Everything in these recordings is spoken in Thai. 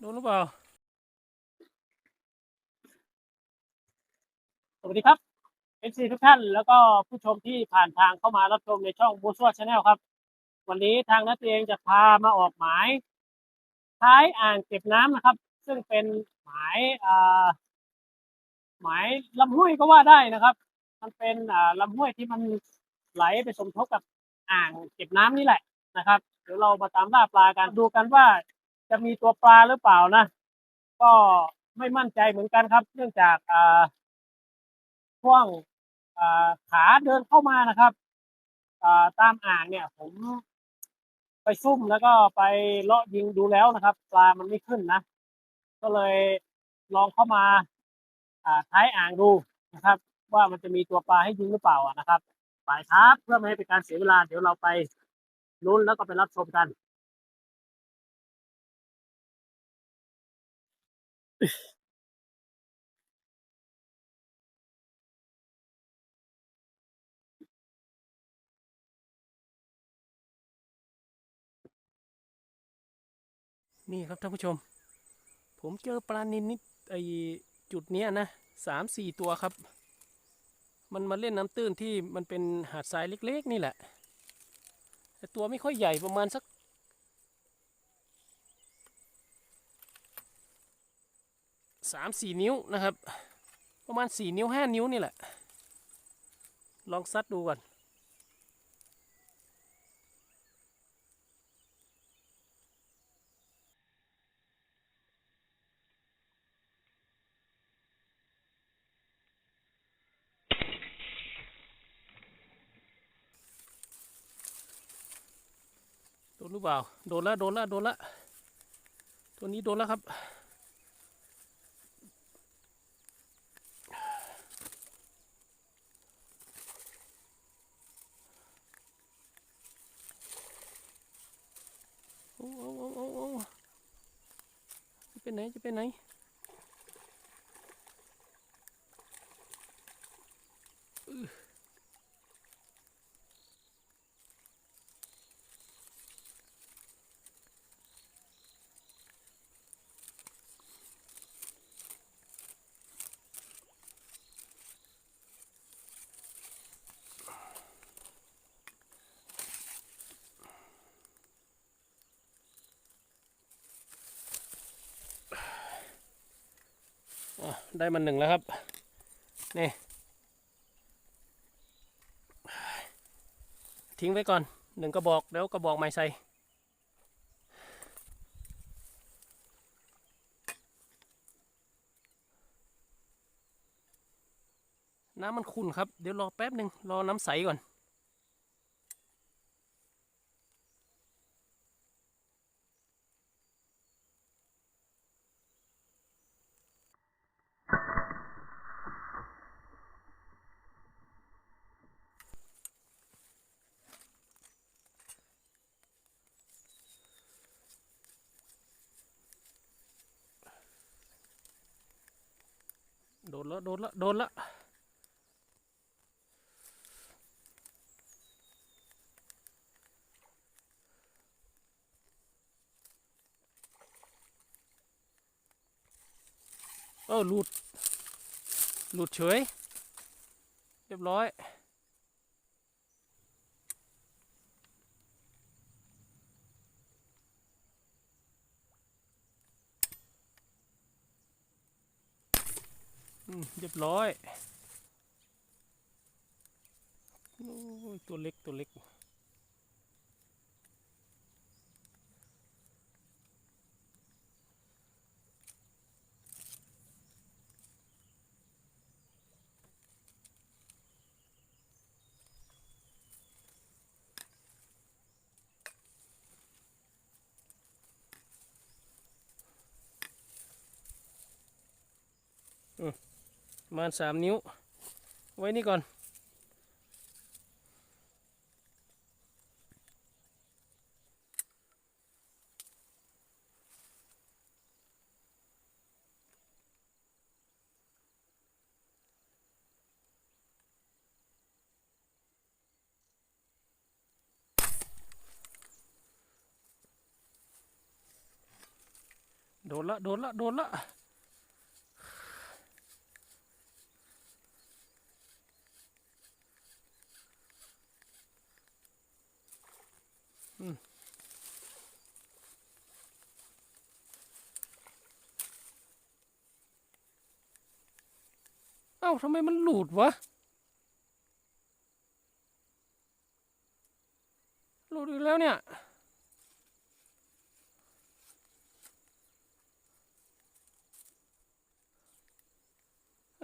โดนหรือเปล่า สวัสดีครับ FC ทุกท่านแล้วก็ผู้ชมที่ผ่านทางเข้ามารับชมในช่องบูซัวชาแนลครับ วันนี้ทางนักเองจะพามาออกหมายท้ายอ่างเก็บน้ำนะครับ ซึ่งเป็นหมายอ่าหมายลำห้วยก็ว่าได้นะครับ มันเป็นอ่าลำห้วยที่มันไหลไปสมทบกับอ่างเก็บน้ำนี่แหละนะครับ เดี๋ยวเรามาตามล่าปลากันดูกันว่า จะมีตัวปลาหรือเปล่านะ ก็ไม่มั่นใจเหมือนกันครับ เนื่องจากอ่าช่วงขาเดินเข้ามานะครับตามอ่างเนี่ย ผมไปซุ่มแล้วก็ไปเลาะยิงดูแล้วนะครับ ปลามันไม่ขึ้นนะ ก็เลยลองเข้ามาท้ายอ่างดูนะครับ ว่ามันจะมีตัวปลาให้ยิงหรือเปล่านะครับไปครับเพื่อไม่ให้เป็นการเสียเวลา เดี๋ยวเราไปลุ้นแล้วก็ไปรับชมกัน นี่ครับท่านผู้ชม ผมเจอปลานินนิดไอจุดเนี้ยนะสามสี่ตัวครับ มันมาเล่นน้ำตื้นที่มันเป็นหาดทรายเล็ก ๆ นี่แหละแต่ตัวไม่ค่อยใหญ่ประมาณสัก สามสี่นิ้วนะครับ ประมาณสี่นิ้วห้านิ้วนี่แหละ ลองซัดดูก่อนโดนหรือเปล่า โดนล้วโดนล้วโดนล้วตัวนี้โดนแล้วครับ โอ้โอ้โอ้โอ้จะไปไหนจะไปไหน ได้มาหนึ่งแล้วครับ นี่ทิ้งไว้ก่อนหนึ่งกระบอกแล้วกระบอกใหม่ใส่น้ำมันขุ่นครับ เดี๋ยวรอแป๊บหนึ่งรอน้ำใสก่อน โดนแล้วโดนแล้วโดนแล้วเออหลุด หลุดเฉย เรียบร้อย เรียบร้อยอตัวเล็กตัวเล็ก ประมาณสามนิ้ว ไว้นี่ก่อนโโดนละ โดนละ โดนละ อ้าทำไมมันหลุดวะ หลุดอีกแล้วเนี่ย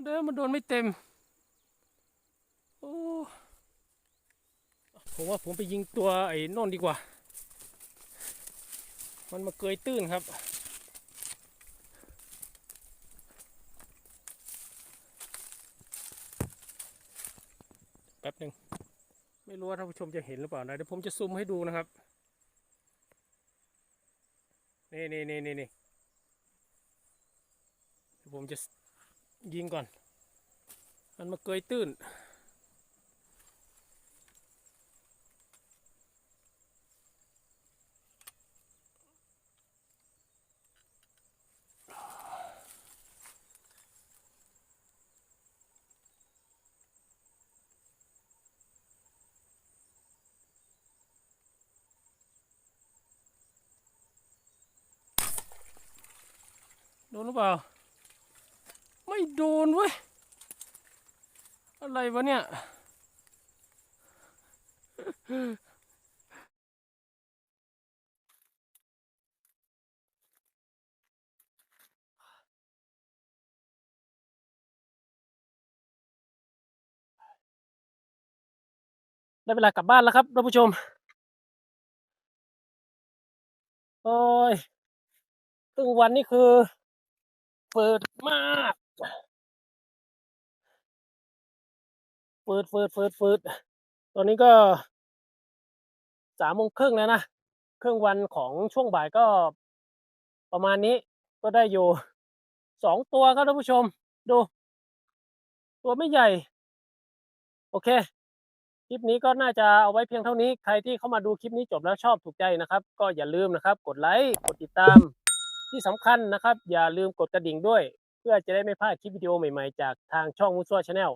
เดินมันโดนไม่เต็ม โอ้ ผมว่าผมไปยิงตัวไอ้นนดีกว่า มันมาเกยตื้นครับ แป๊บหนึ่งไม่รู้ว่าท่านผู้ชมจะเห็นหรือเปล่านะเดี๋ยวผมจะซูมให้ดูนะครับนี่นี่นี่นี่นี่เดี๋ยวผมจะยิงก่อน มันมาเกยตื้น โดนหรือเปล่า ไม่โดนเว้ย อะไรวะเนี่ย ได้เวลากลับบ้านแล้วครับท่านผู้ชม โอ้ยครึ่งวันนี่คือ เปิดมาก เปิดเปิดเปิดเปิดตอนนี้ก็สามโมงครึ่งแล้วนะ ครึ่งวันของช่วงบ่ายก็ประมาณนี้ก็ได้อยู่สองตัวครับท่านผู้ชม ดู ตัวไม่ใหญ่ โอเค คลิปนี้ก็น่าจะเอาไว้เพียงเท่านี้ ใครที่เข้ามาดูคลิปนี้จบแล้วชอบถูกใจนะครับ ก็อย่าลืมนะครับ กดไลค์ กดติดตาม ที่สำคัญนะครับ อย่าลืมกดกระดิ่งด้วย เพื่อจะได้ไม่พลาดคลิปวิดีโอใหม่ๆ จากทางช่องมุสวชาแนล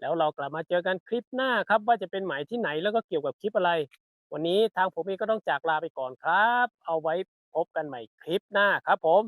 แล้วเรากลับมาเจอกันคลิปหน้าครับ ว่าจะเป็นหมายที่ไหนแล้วก็เกี่ยวกับคลิปอะไร วันนี้ทางผมเองก็ต้องจากลาไปก่อนครับ เอาไว้พบกันใหม่คลิปหน้าครับผม